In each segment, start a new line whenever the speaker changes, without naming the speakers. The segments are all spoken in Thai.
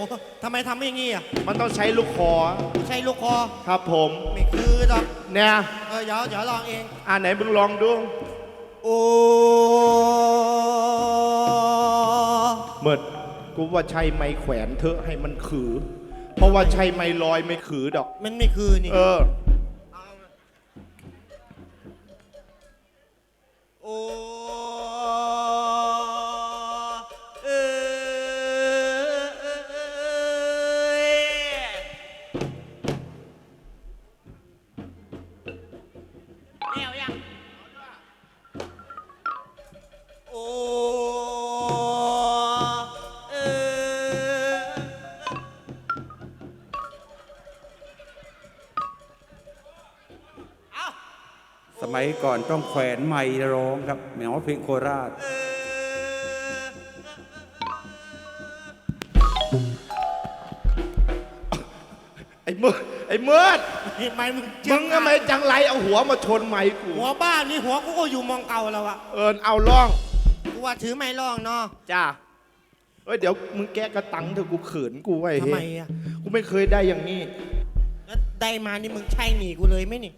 มันต้องใช้ลูกคอ
ใช่ลูกคอ
ครับผม
ไม่คือหรอก
เนี่ย
เออเดี๋ยวเดี๋ยวลองเอง
อ่าไหนมึงลองดู
โอ้
เมิดกูว่าใช่ไม้แขวนเถอะให้มันขือ เพราะว่าใช่ไม้ลอยไม่ขือดอก
มันไม่คือนี่
เออ
โอ้เอ โอ้เออเอา
สมัยก่อนต้องแขวนไม้ร้องครับเหมือนว่าเพลงโคราช
เออ
ไอ้เมิดไอ้เมิด
เห็นไหมมึง
มึงทำไมจังไรเอาหัวมาชนไม้กู
หัวบ้านนี่หัวกูก็อยู่มองเก่าแล้วอะ
เอินเอาล่อง
กูว่าถือไม้ร่องเนาะ
จ้าเอ้ยเดี๋ยวมึงแกะกระตังเถอะกูเขินกูไว้
ทำ
เฮ้
ไม
ย
อะ
กูไม่เคยได้อย่างนี้
แล้วได้มานี่มึงใช่หนีกูเลยไหมนี่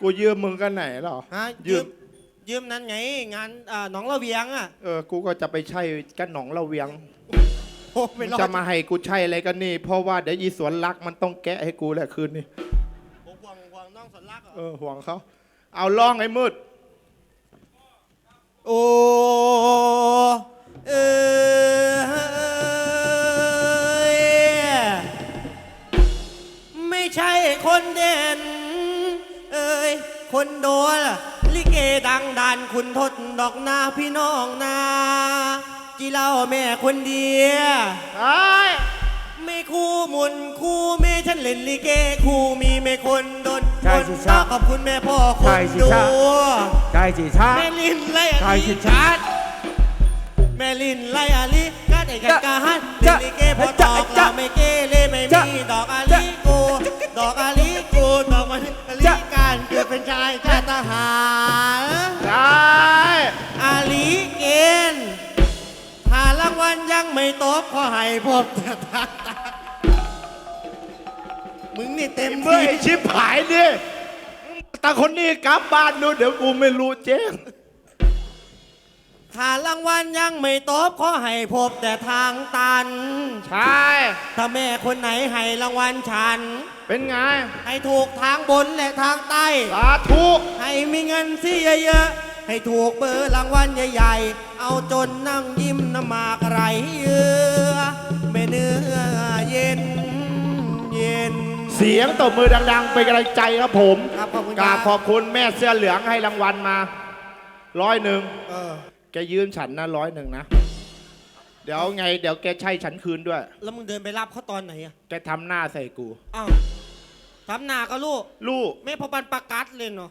กูยืมมึงกันไหนหรอ
ฮะ
ยื
ยื
ม
มยืมนั้นไง งานอ่าหนองระเวียงอะ
เออ กูก็จะไปใช่กันหนองละเวียง
โอ้ไม่รอด
จะมาให้กูใช่อะไรกันนี่ เพราะว่าเดี๋ยวยีสวนรักมันต้องแกะให้กูแหละคืนนี้
โอ้ห่วงห่วงน้องสนรักเหร
เอ
อ
อห่วงเขา เอาล่องไอ้มืด
โอ้เออไม่ใช่คนเด่น เอ้ยคนโดนล่ะลิเกดังดันคุณทศดอกนาพี่น้องนาจีเล่าแม่คนเดียว
ไอ้
ไม่คู่มุนคู่แม่ฉันเล่นลิเกคู่มีแม่คนโดน
ใช่
คน
สิ
ตา
ชา
ขอบคุณแม่พ่อค
ใช่
น
สิ
ดู
ชาใช่สิชา
แม่ลินไล่อา
ใช่
ลี
สิชา
แม่ลินไล่อาลีกัดไอ้กันกาฮันเล่น
จ๊ะ
ลิเกพอต
จ๊ะ
อก
จ๊ะ
เราไม่เกเรไม่
จ๊ะ
มีดอกอาลีกูดอกอาลีกูดอกอาลีการเกิดเป็นชายชาติทหาร
ไอ้
อาลีเกณฑ์หารางวัลยังไม่ตบขอให้พบแต่ทางตา มึงนี่เต็ม
เมื่อ
ที่
ไอ้ชิบหายดิแต่คนนี้กลับบ้านดูเดี๋ยวกูไม่รู้แจ้ง
หารางวัลยังไม่ตบขอให้พบแต่ทางตัน
ใช่
ถ้าแม่คนไหนให้รางวัลฉัน
เป็นไง
ให้ถูกทางบนและทางใต้
สาธุ
ให้มีเงินสิเยอะๆ ให้ถูกเบอร์รางวัลใหญ่ๆ เอาจนนั่งยิ้มน้ำหมากไหลเยือไม่เนื้อเย็นเย็น
เสียงตบมือดัง ๆ เป็นกำลังใจครับผม
ครับขอบคุณ
ก
ค
รา
รั
บบขอบคุณแม่เสื้อเหลืองให้รางวัลมาร้อยหนึ่ง
เออ
แกยืมฉันนะร้อยหนึ่งนะ เดี๋ยวไง เดี๋ยวแกใช้ฉันคืนด้วย
แล้วมึงเดินไปรับเขาตอนไหนอะ
แกทำหน้าใส่กู
อ้าวทำหนาก็ลูก
ลูก
ไม่พอบันประกัดเลยเนาะ